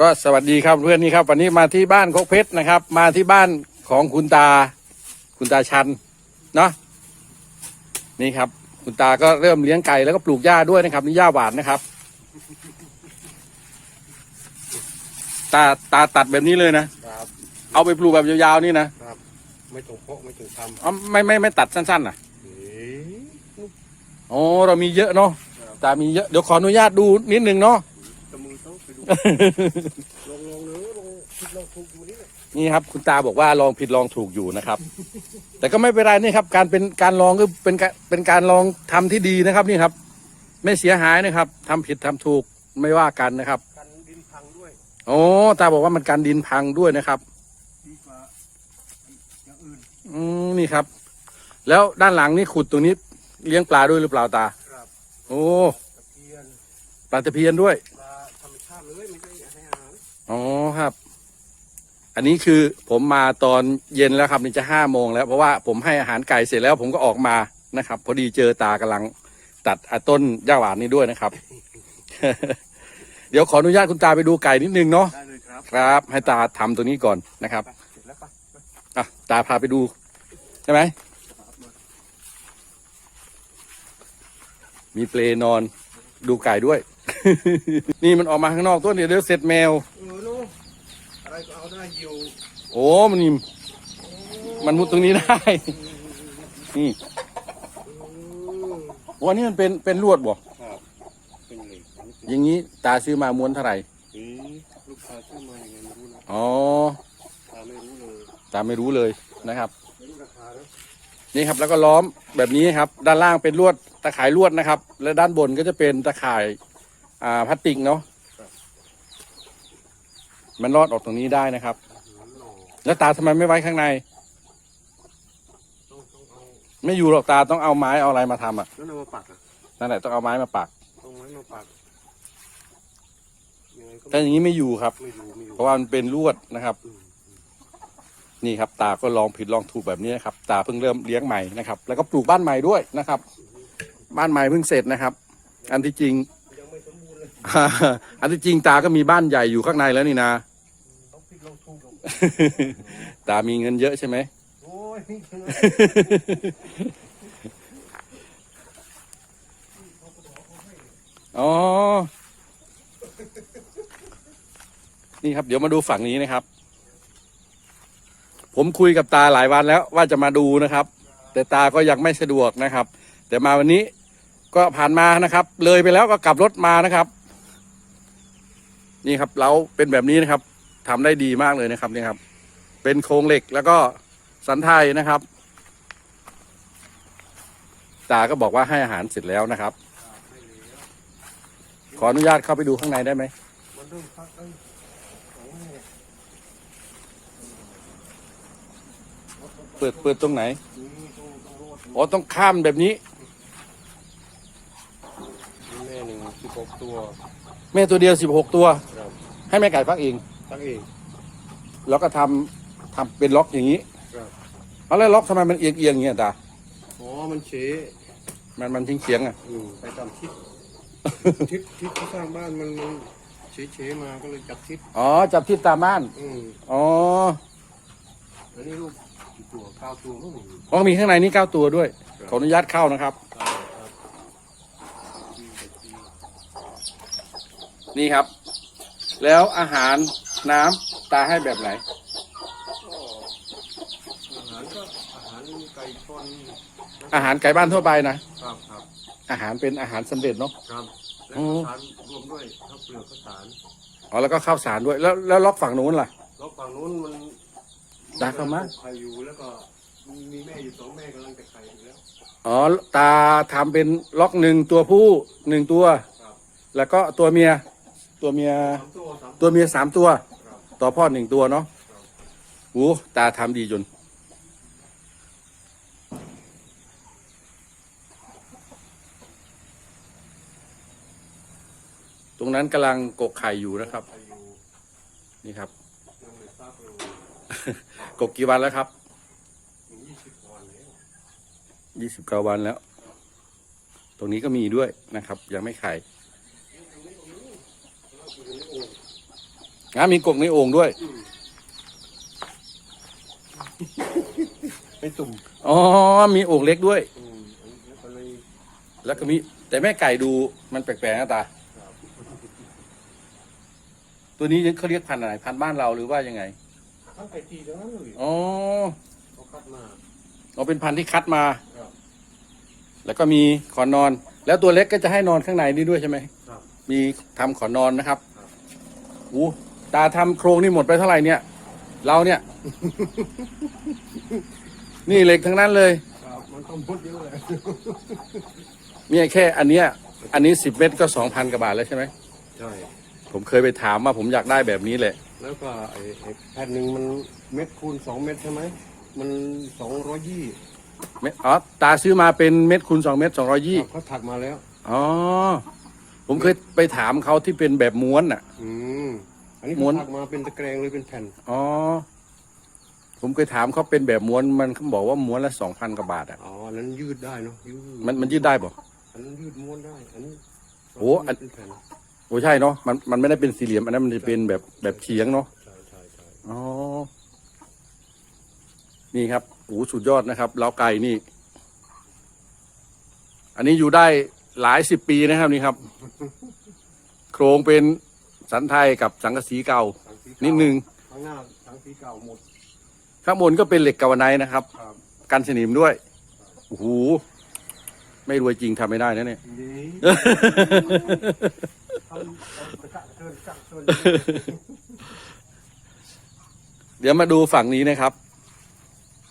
ก็สวัสดีครับเพื่อนนี่ครับ วันนี้มาที่บ้านโคกเพชรนะครับ มาที่บ้านของคุณตา คุณตาชันเนาะนี่ครับ คุณตาก็เริ่มเลี้ยงไก่แล้วก็ปลูกหญ้าด้วยนะครับนี่หญ้าหวานนะครับ ตาตาตัดแบบนี้เลยนะครับเอาไปปลูกแบบยาวๆนี่นะครับ ไม่ต้องเพาะไม่ต้องทอ๋อไม่ไม่ไม่ตัดสั้นๆนะำเอ๊ะโอ้เรามีเยอะเนาะตามีเยอะเดี๋ยวขออนุญาตดูนิดนึงเนาะ ลองลองเนื้อลองคิดลองถูกดูนี่นี่ครับ คุณตาบอกว่าลองผิดลองถูกอยู่นะครับ แต่ก็ไม่เป็นไรนี่ครับ การเป็นการลองก็เป็นการเป็นการลองทำที่ดีนะครับนี่ครับ ไม่เสียหายนะครับทำผิดทำถูกไม่ว่ากันนะครับกันดินพังด้วย โอ้ตาบอกว่ามันการดินพังด้วยนะครับ ดีกว่าอย่างอื่นอืมนี่ครับ แล้วด้านหลังนี่ขุดตรงนี้เลี้ยงปลาด้วยหรือเปล่าตา ครับโอ้ตะเพียนปลาตะเพียนด้วย ปลาธรรมชาติเลยไม่ใช่ให้ อาหารอ๋อครับ อันนี้คือผมมาตอนเย็นแล้วครับนี่จะห้าโมงแล้วเพราะว่าผมให้อาหารไก่เสร็จแล้วผมก็ออกมานะครับ พอดีเจอตากำลังตัดอะต้นหญ้าหวานนี้ด้วยนะครับ เดี๋ยวขออนุญาตคุณตาไปดูไก่นิดนึงเนาะได้เลยครับครับ ให้ตาทำตัวนี้ก่อนนะครับไปเสร็จแล้วปะไปอะตาพาไปดู ใช่ไหมมีเปลนอนดูไก่ด้วย นี่มันออกมาข้างนอกตัวเดี๋ยวเดี๋ยวเสร็จแมว ก็เอาได้อยู่โอ้มันนี่มันมุดตรงนี้ได้ นี่อืมวันนี้มันเป็นเป็นลวดบ่ครับเป็นเหล็กอย่างนี้ตาซื้อมาม้วนเท่าไหร่เอ๊ะลูกค้าซื้อมาอย่างไงไม่รู้นะอ๋อ ตาไม่รู้เลยตาไม่รู้เลยนะครับ ไม่รู้ราคาแล้วนี่ครับแล้วก็ล้อมแบบนี้ครับ ด้านล่างเป็นลวดตะข่ายลวดนะครับ และด้านบนก็จะเป็นตะข่ายอ่าพลาสติกเนาะ มันรอดออกตรงนี้ได้นะครับหืมหน่อแล้วตาทำไมไม่ไว้ข้างในต้องต้องเอาไม่อยู่หรอกตาต้องเอาไม้เอาอะไรมาทำอะแล้วนำมาปักอะนั่นแหละต้องเอาไม้มาปักต้องไม้มาปักยังไงก็ถ้าอย่างนี้ไม่อยู่ครับ ไม่รู้ไม่รู้เพราะว่ามันเป็นลวดนะครับอืมนี่ครับ ตาก็ลองผิดลองถูกแบบนี้นะครับ ตาเพิ่งเริ่มเลี้ยงใหม่นะครับ แล้วก็ปลูกบ้านใหม่ด้วยนะครับ บ้านใหม่เพิ่งเสร็จนะครับ อันที่จริง ยังไม่สมบูรณ์เลย อันที่จริงตาก็มีบ้านใหญ่อยู่ข้างในแล้วนี่นะ ตามีเงินเยอะใช่ไหมโอ้ยอ๋อ นี่ครับ เดี๋ยวมาดูฝั่งนี้นะครับ ผมคุยกับตาหลายวันแล้วว่าจะมาดูนะครับ แต่ตาก็ยังไม่สะดวกนะครับ แต่มาวันนี้ก็ผ่านมานะครับ เลยไปแล้วก็กลับรถมานะครับ นี่ครับเราเป็นแบบนี้นะครับ ทำได้ดีมากเลยนะครับนี่ครับ เป็นโครงเหล็กแล้วก็สันไทยนะครับตาก็บอกว่าให้อาหารเสร็จแล้วนะครับ ขออนุญาตเข้าไปดูข้างในได้ไหมมันเริ่มพักเอ้ยของแม่เปิดเปิดตรงไหนนี่ต้องต้องรอดอ๋อต้องข้ามแบบนี้แม่หนึ่งสิบหกตัว แม่ตัวเดียวสิบหกตัวครับให้แม่ไก่ฟักเอง ตั้งเองแล้วก็ทำทำเป็นล็อกอย่างนี้ครับเอาแล้วล็อกทำไมมันเอียงเอียงอย่างเงี้ยตาอ๋อมันเฉะมันมันทิ้งเฉียงๆอะ อืมไปตามทิศ ทิศทิศที่สร้างบ้านมันมันเฉะเฉะๆมาก็เลยจับทิศอ๋อจับทิศตามบ้านอืมอ๋อแล้วนี่ลูกกี่ตัวเก้าตัวมั้งอ๋อมีข้างในนี่เก้าตัวด้วยขออนุญาตเข้านะครับครับครับนี่ครับ แล้วอาหาร น้ำตาให้แบบไหน อาหารก็อาหารไก่ชนอาหารไก่บ้านทั่วไปนะครับครับอาหารเป็นอาหารสำเร็จเนาะ ครับและอืข้ามวสารรวมด้วยข้าวเปลือกข้าวสารอ๋อแล้วก็ข้าวสารด้วยแล้วแล้วล็อกฝั่งนู้นล่ะ แล้วฝั่งนู้นมันตาเข้ามา ไข่อยู่แล้วก็มีแม่อยู่สองแม่กำลังจะไข่อยู่แล้ว อ๋อตาทำเป็นล็อกหนึ่งตัวผู้หนึ่งตัว ครับ แล้วก็ตัวเมีย ตัวเมียสามตัวสามตัวเมียสามตัวครับต่อพ่อหนึ่งตัวเนาะโอ้ตาทำดีจน ตรงนั้นกำลังกกไข่อยู่นะครับไข่อยู่นี่ครับยังไม่ทราบเลยกกกี่วันแล้วครับถึงยี่สิบวันแล้วยี่สิบเก้าวันแล้ว ตรงนี้ก็มีด้วยนะครับ ยังไม่ไข่ แล้วอยู่ในโอ่งงามีกกในโอ่งด้วยไม่ตุ่มอ๋อ มีโอ่งเล็กด้วย อืมแล้วก็เลยแล้วก็มี แต่แม่ไก่ดูมันแปลกๆนะตา ตัวนี้เขาเรียกพันธุ์อะไร พันธุ์บ้านเราหรือว่ายังไง ทั้งไก่ตีทั้งนั้นเลยอ๋อเขาคัดมาเอาเป็นพันธุ์ที่คัดมา ครับ แล้วก็มีขอนอน แล้วตัวเล็กก็จะให้นอนข้างในนี่ด้วยใช่ไหม ครับ มีทำขอนอนนะครับครับ อู้ ตาทำโครงนี่หมดไปเท่าไหร่เนี่ย เราเนี่ย นี่เหล็กทั้งนั้นเลยครับมันต้องพุดเยอะเลยเนี่ยแค่อันเนี้ย อันนี้สิบเมตรก็สองพันกว่าบาทแล้วใช่ไหมใช่ผมเคยไปถามว่าผมอยากได้แบบนี้แหละ แล้วก็ไอ้ไอ้แผ่นหนึ่งมันเม็ดคูณสองเม็ดใช่ไหมมันสองร้อยยี่เม็ดอ๋อตาซื้อมาเป็นเม็ดคูณสองเม็ดสองร้อยี่เขาถักมาแล้วอ๋อผมเคยไปถามเขาที่เป็นแบบม้วนอะ อืม อันนี้ม้เขาวนถักมาเป็นตะแกรงเลยเป็นแผ่นอ๋อ ผมเคยถามเขาเป็นแบบม้วนมันเขาบอกว่าม้วนละสองพันกว่าบาทอะ อ๋ออันนั้นยืดได้เนาะยืดมันมันยืดได้ป่ะอันนั้นยืดม้วนได้ อันนี้โอ้อัน เป็นแผ่นโอ้ใช่เนาะมันมันไม่ได้เป็นสี่เหลี่ยมอันนั้นมันจะเป็นแบบแบบเฉียงเนาะ ใช่ใช่ใช่อ๋อ นี่ครับโอ้สุดยอดนะครับเล้าไก่นี่ อันนี้อยู่ได้หลายสิบปีนะครับนี่ครับ โครงเป็น สันไทยกับสังกะสีเก่าสังสีนิดนึงข้างหน้าสังสีเก่าหมดข้างบนก็เป็นเหล็กกาวไนท์นะครับ ครับกันสนิมด้วยโอ้โหไม่รวยจริงทำไม่ได้นะเนี่ย ดีทำเอาไปกะเกินกะเกินเดี๋ยวมาดูฝั่งนี้นะครับ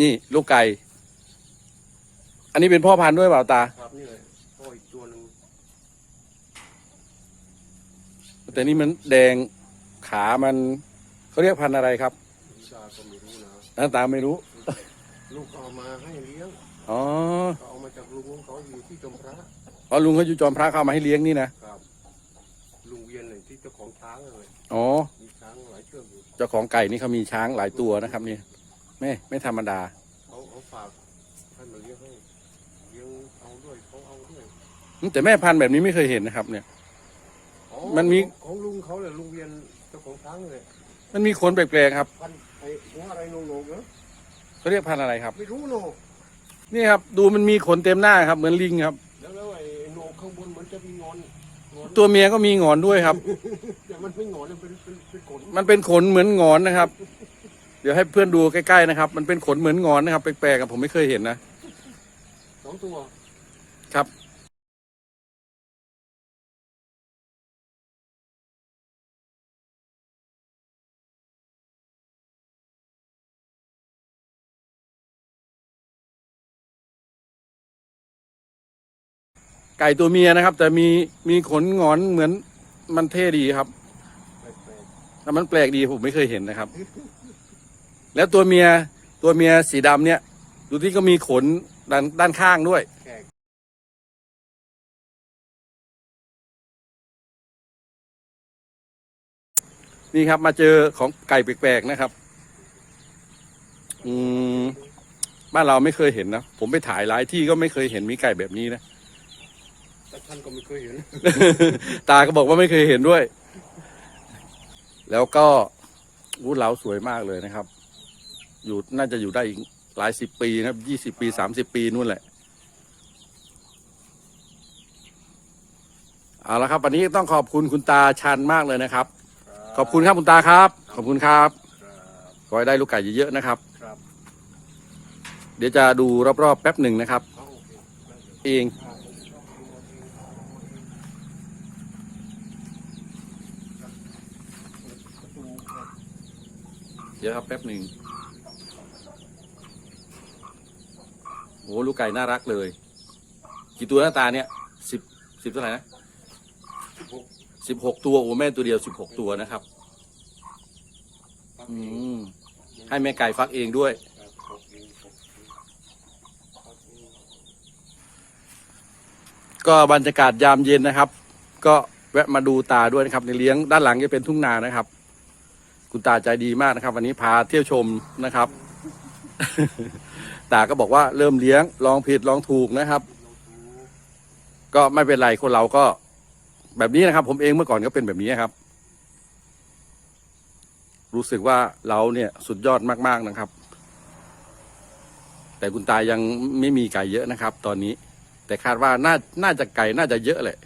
นี่ลูกไก่ อันนี้เป็นพ่อพันธุ์ด้วยเปล่าตา ครับนี่เลยโอ้ยตัวหนึ่ง แต่นี่มันแดงขามันเขาเรียกพันธุ์อะไรครับวิชาก็ไม่รู้นะหน้าตาไม่รู้ ลูกก็เอามาให้เลี้ยงอ๋อก็เอามาจากลุงของเขาอยู่ที่จมพระอ๋อลุงเขาอยู่จอมพระเข้ามาให้เลี้ยงนี่นะครับ ลุงเวียนเลยที่เจ้าของช้างเลยอ๋อมีช้างหลายเชือกอยู่เจ้าของไก่นี่เขามีช้างหลายตัวนะครับนี่ไม่ไม่ธรรมดา เขาเขาฝากให้มาเลี้ยงให้เลี้ยงเอาด้วยเขาเอาด้วย แต่แม่พันธุ์แบบนี้ไม่เคยเห็นนะครับเนี่ยอ๋อ มันมี ของลุงเขาเลยลุงเวียนเจ้าของช้างเลยมันมีขนแปลกๆครับพันไอ้หัวอะไรโหนกๆเนอะเขาเรียกพันธุ์อะไรครับ ไม่รู้โหนกนี่ครับ ดูมันมีขนเต็มหน้าครับ เหมือนลิงครับ แล้วแล้วไอ้โหนกข้างบนมันจะมีงอนงอนตัวเมียก็มีหงอนด้วยครับ แต่มันไม่งอนมันเป็นเป็นเป็นขนมันเป็นขนเหมือนหงอนนะครับ เดี๋ยวให้เพื่อนดูใกล้ๆนะครับ มันเป็นขนเหมือนหงอนนะครับแปลกๆกับผมไม่เคยเห็นนะสองตัวครับ ไก่ตัวเมียนะครับ แต่มีมีขนหงอนเหมือนมันเท่ดีครับแปลกแต่มันแปลกดีผมไม่เคยเห็นนะครับ แล้วตัวเมียตัวเมียสีดำเนี่ย ดูที่ก็มีขนด้านด้านข้างด้วยๆแขกนี่ครับมาเจอของไก่แปลกๆนะครับ อืม บ้านเราไม่เคยเห็นนะ ผมไปถ่ายหลายที่ก็ไม่เคยเห็นมีไก่แบบนี้นะแต่ ท่านก็ไม่เคยเห็น ตาก็บอกว่าไม่เคยเห็นด้วย แล้วก็วูดเหลาสวยมากเลยนะครับ อยู่น่าจะอยู่ได้อีกหลายสิบปีนะครับยี่สิบปีสามสิบปีนู่นแหละเอาละครับ วันนี้ต้องขอบคุณคุณตาชันมากเลยนะครับ ขอบคุณครับคุณตาครับ ขอบคุณครับครับขอให้ได้ลูกไก่เยอะๆนะครับครับ เดี๋ยวจะดูรอบๆแป๊บหนึ่งนะครับ เอาโอเคได้เลยเอง ครับ เดี๋ยวครับแป๊บหนึ่งโอ้ลูกไก่น่ารักเลย กี่ตัวหน้าตาเนี่ยสิบสิบเท่าไหร่นะสิบหกตัวโอ้แม่ตัวเดียวสิบหกตัวนะครับ อืมให้แม่ไก่ฟักเองด้วย ก็บรรยากาศยามเย็นนะครับ ก็แวะมาดูตาด้วยนะครับ ในเลี้ยงด้านหลังจะเป็นทุ่งนานะครับ คุณตาใจดีมากนะครับ วันนี้พาเที่ยวชมนะครับ ตาก็บอกว่าเริ่มเลี้ยงลองผิดลองถูกนะครับ ก็ไม่เป็นไรคนเราก็ แบบนี้นะครับ ผมเองเมื่อก่อนก็เป็นแบบนี้ครับ รู้สึกว่าเราเนี่ยสุดยอดมาก ๆนะครับ แต่คุณตายังไม่มีไก่เยอะนะครับ ตอนนี้ แต่คาดว่าน่าน่าจะไก่น่าจะเยอะแหละ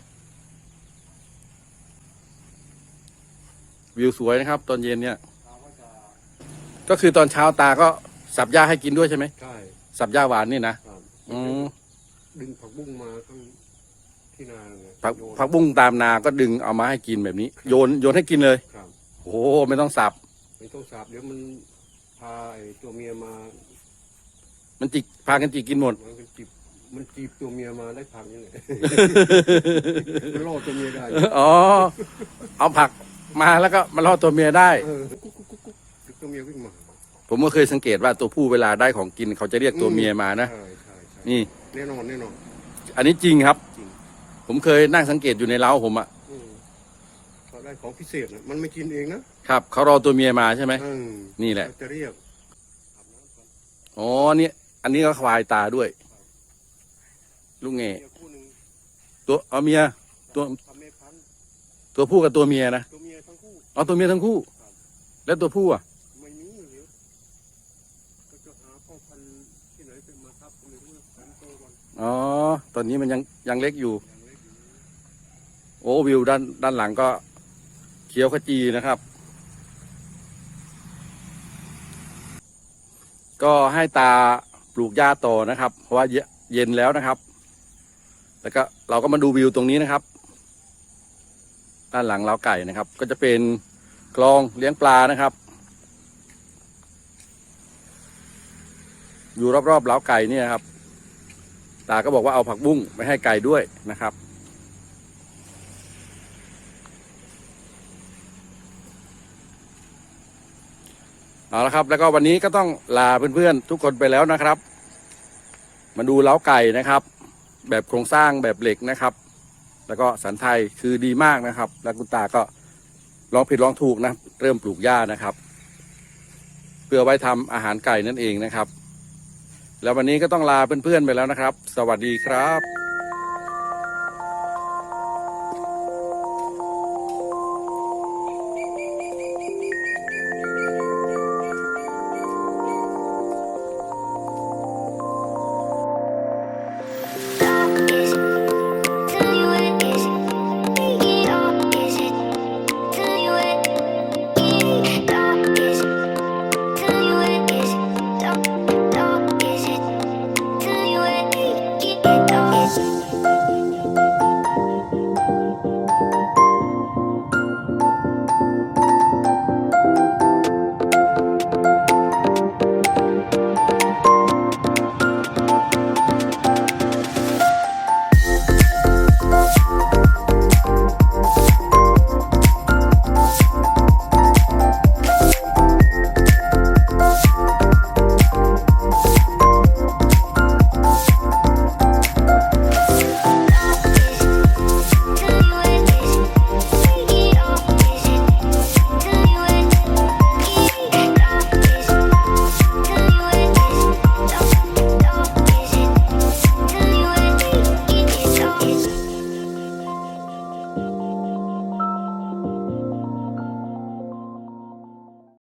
วิวสวยนะครับ ตอนเย็นเนี่ย ก็คือตอนเช้าตาก็สับหญ้าให้กินด้วยใช่ไหมใช่สับหญ้าหวานนี่นะครับอืมดึงผักบุ้งมาตั้งที่นาเลยผักโยนผักบุ้งตามนาก็ดึงเอามาให้กินแบบนี้ โยนโยนให้กินเลย ครับโอ้โหไม่ต้องสับ ไม่ต้องสาบเดี๋ยวมันพาไอ้ตัวเมียมา มันจิกพากันจิกกินหมด มันก็จีบมันจีบตัวเมียมาได้ผักนี่แหละ มันล่อตัวเมียได้ อ๋อ เอาผัก มาแล้วก็มาล่อตัวเมียได้ เออกุ๊กกุ๊กกุ๊กกุ๊กเดี๋ยวตัวเมียวิ่งมาผมก็เคยสังเกตว่าตัวผู้เวลาได้ของกินเขาจะเรียกตัวเมียมานะ ใช่ใช่ใช่นี่ แน่นอนแน่นอน อันนี้จริงครับ จริง ผมเคยนั่งสังเกตอยู่ในเล้าผมอะอืมเขาได้ของพิเศษนะมันไม่กินเองนะครับเขารอตัวเมียมาใช่ไหมอืมนี่แหละ เขาจะเรียกอาบน้ำก่อนอ๋อเนี่ยอันนี้ก็ควายตาด้วย ลูกเงเมียคู่หนึ่งตัวเอาเมียตัวทำแม่พันธุ์ ตัวผู้กับตัวเมียนะตัวเมียทั้งคู่เอาตัวเมียทั้งคู่ แล้วตัวผู้อะไม่มีเดี๋ยวก็จะหาพ่อพันธุ์ที่ไหนเป็นมาทับไม่รู้นะพันธุ์โตก่อนอ๋อตอนนี้มันยังยังเล็กอยู่ อย่างเล็กอยู่โอ้วิวด้านด้านหลังก็เขียวขจีนะครับ ก็ให้ตาปลูกหญ้าต่อนะครับ เพราะว่าเยเย็นแล้วนะครับ แล้วก็เราก็มาดูวิวตรงนี้นะครับ ด้านหลังเล้าไก่นะครับ ก็จะเป็นคลองเลี้ยงปลานะครับ อยู่รอบๆเล้าไก่เนี่ยครับ ตาก็บอกว่าเอาผักบุ้งไปให้ไก่ด้วยนะครับเอาละครับ แล้วก็วันนี้ก็ต้องลาเพื่อนๆทุกคนไปแล้วนะครับ มาดูเล้าไก่นะครับ แบบโครงสร้างแบบเหล็กนะครับ แล้วก็สันไทยคือดีมากนะครับ แล้วคุณตาก็ลองผิดลองถูกนะ เริ่มปลูกหญ้านะครับ เพื่อไว้ทำอาหารไก่นั่นเองนะครับ แล้ววันนี้ก็ต้องลาเพื่อนๆไปแล้วนะครับ สวัสดีครับ